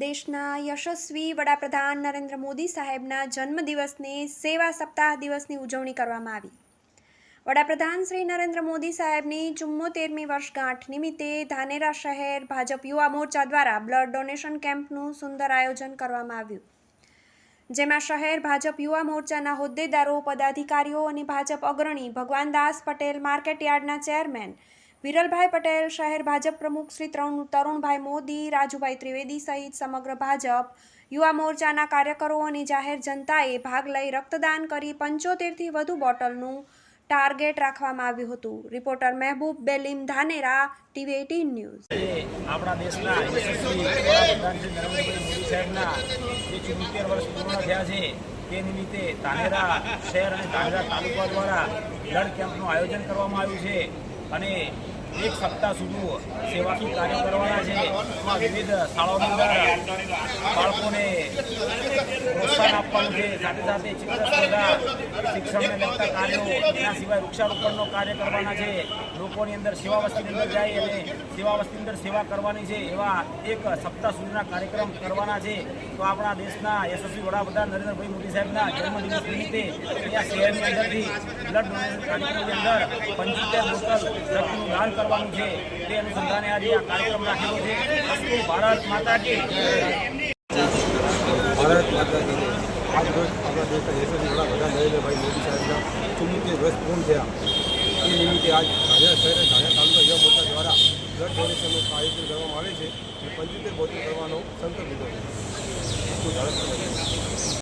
દેશના યશસ્વી વડાપ્રધાન નરેન્દ્ર મોદી સાહેબના જન્મદિવસની સેવા સપ્તાહ દિવસની ઉજવણી કરવામાં આવી. વડાપ્રધાન શ્રી નરેન્દ્ર મોદી સાહેબની ચુમ્મોતેરમી વર્ષગાંઠ નિમિત્તે ધાનેરા શહેર ભાજપ યુવા મોરચા દ્વારા બ્લડ ડોનેશન કેમ્પનું સુંદર આયોજન કરવામાં આવ્યું. જેમાં શહેર ભાજપ યુવા મોરચાના હોદ્દેદારો, પદાધિકારીઓ અને ભાજપ અગ્રણી ભગવાનદાસ પટેલ, માર્કેટયાર્ડના ચેરમેન વિરલભાઈ પટેલ, શહેર ભાજપ પ્રમુખ શ્રી તરુણ તરુણભાઈ મોદી, રાજુભાઈ ત્રિવેદી સહિત સમગ્ર ભાજપ યુવા મોરચાના કાર્યકરો અને જાહેર જનતાએ ભાગ લઈ રક્તદાન કરી પંચોતેરથી વધુ બોટલનું ટાર્ગેટ રાખવામાં આવ્યું હતું. Reporter Mehboob Belim Dhanera, TV eighteen news. આપણા દેશના તે નિમિત્તે ધાનેરા શહેર અને ધાનેરા તાલુકા દ્વારા બ્લડ કેમ્પનું આયોજન કરવામાં આવ્યું છે. અને એક સપ્તાહ સુધી સેવાકીય કાર્ય કરવાના છે. વિવિધ શાળાઓની અંદર બાળકોને પ્રોત્સાહન જે સાથે સાથે ચિત્ર સ્પર્ધા, શિક્ષણને લગતા કાર્યો, એના સિવાય વૃક્ષારોપણનો કાર્ય કરવાના છે, લોકોની અંદર સેવા વસ્તીની અંદર જાય અને સેવા વસ્તીની અંદર સેવા કરવાની છે, એવા એક સપ્તાહ સુધીના કાર્યક્રમ કરવાના છે. તો આપણા દેશના યશસ્વી વડાપ્રધાન નરેન્દ્રભાઈ મોદી સાહેબના જન્મદિવસ નિમિત્તે અહીંયા શહેરની અંદરથી બ્લડ ડોનેશન કાર્યક્રમની અંદર પંચોતેર બોટલ રક્તનું દાન કરવાનું છે. તે અનુસંધાને આજે આ કાર્યક્રમ રાખેલો છે. ભારત માતા કી ભારત માતા આજ રોજ આપણા દેશના યશસ્વી વડાપ્રધાન નરેન્દ્રભાઈ મોદી સાહેબના. ચુમ્મોતેર વર્ષ પૂર્ણ થયા એ નિમિત્તે આજ ધાનેરા શહેર અને ધાનેરા તાલુકા યુવા મોરચા દ્વારા બ્લડ ડોનેશનનું આયોજન કરવામાં આવે છે અને પંચોતેર બોટલ કરવાનો સંકલ્પ લીધો છે.